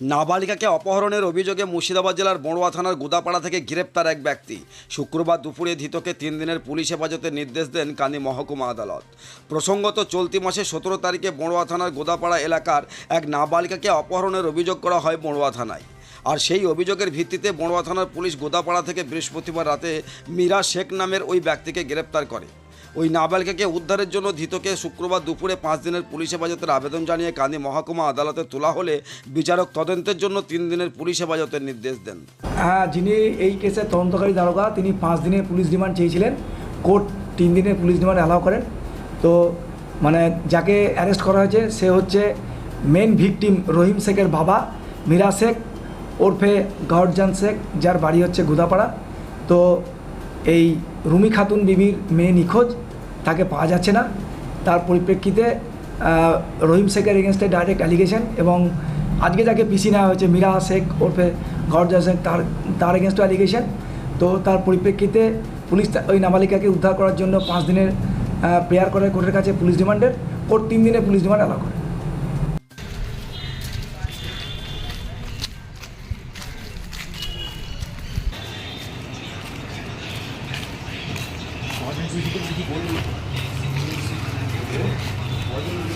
নাবালিকাকে অপহরণের অভিযোগে মুর্শিদাবাদ জেলার বড়ুয়া থানার গুদাপাড়া থেকে গ্রেপ্তার এক ব্যক্তি। শুক্রবার দুপুরে ধৃতকে তিন দিনের পুলিশ হেফাজতের নির্দেশ দেন কানি মহকুমা আদালত। প্রসঙ্গত, চলতি মাসে সতেরো তারিখে বড়ুয়া থানার গোদাপাড়া এলাকার এক নাবালিকাকে অপহরণের অভিযোগ করা হয় বড়ুয়া থানায়। আর সেই অভিযোগের ভিত্তিতে বড়ুয়া থানার পুলিশ গোদাপাড়া থেকে বৃহস্পতিবার রাতে মীরা শেখ নামের ওই ব্যক্তিকে গ্রেপ্তার করে। ওই নাবালিকাকে উদ্ধারের জন্য ধৃতকে শুক্রবার দুপুরে পাঁচ দিনের পুলিশ হেফাজতের আবেদন জানিয়ে কান্দি মহকুমা আদালতে তোলা হলে বিচারক তদন্তের জন্য তিন দিনের পুলিশ হেফাজতের নির্দেশ দেন। হ্যাঁ যিনি এই কেসের তদন্তকারী দারোগা, তিনি পাঁচ দিনের পুলিশ রিমান্ড চেয়েছিলেন। কোর্ট তিন দিনের পুলিশ রিমান্ড অ্যালাউ করেন। তো মানে যাকে অ্যারেস্ট করা হয়েছে, সে হচ্ছে মেন ভিকটিম রহিম শেখের বাবা, মীরা শেখ। ওরফে গহরজান শেখ, যার বাড়ি হচ্ছে গুদাপাড়া। তো এই রুমি খাতুন বিবির মেয়ে নিখোঁজ, তাকে পাওয়া যাচ্ছে না। তার পরিপ্রেক্ষিতে রহিম শেখের এগেনস্টে ডাইরেক্ট অ্যালিগেশন এবং আজকে যাকে পিসি নেওয়া হয়েছে, মীরা শেখ ওরফে গহরজান শেখ, তার তার এগেনস্ট অ্যালিগেশন তো তার পরিপ্রেক্ষিতে পুলিশ ওই নাবালিকাকে উদ্ধার করার জন্য পাঁচ দিনের প্রেয়ার করে কোর্টের কাছে পুলিশ রিমান্ডের কোর্ট তিন দিনে পুলিশ রিমান্ড অ্যালাউ করে। 원인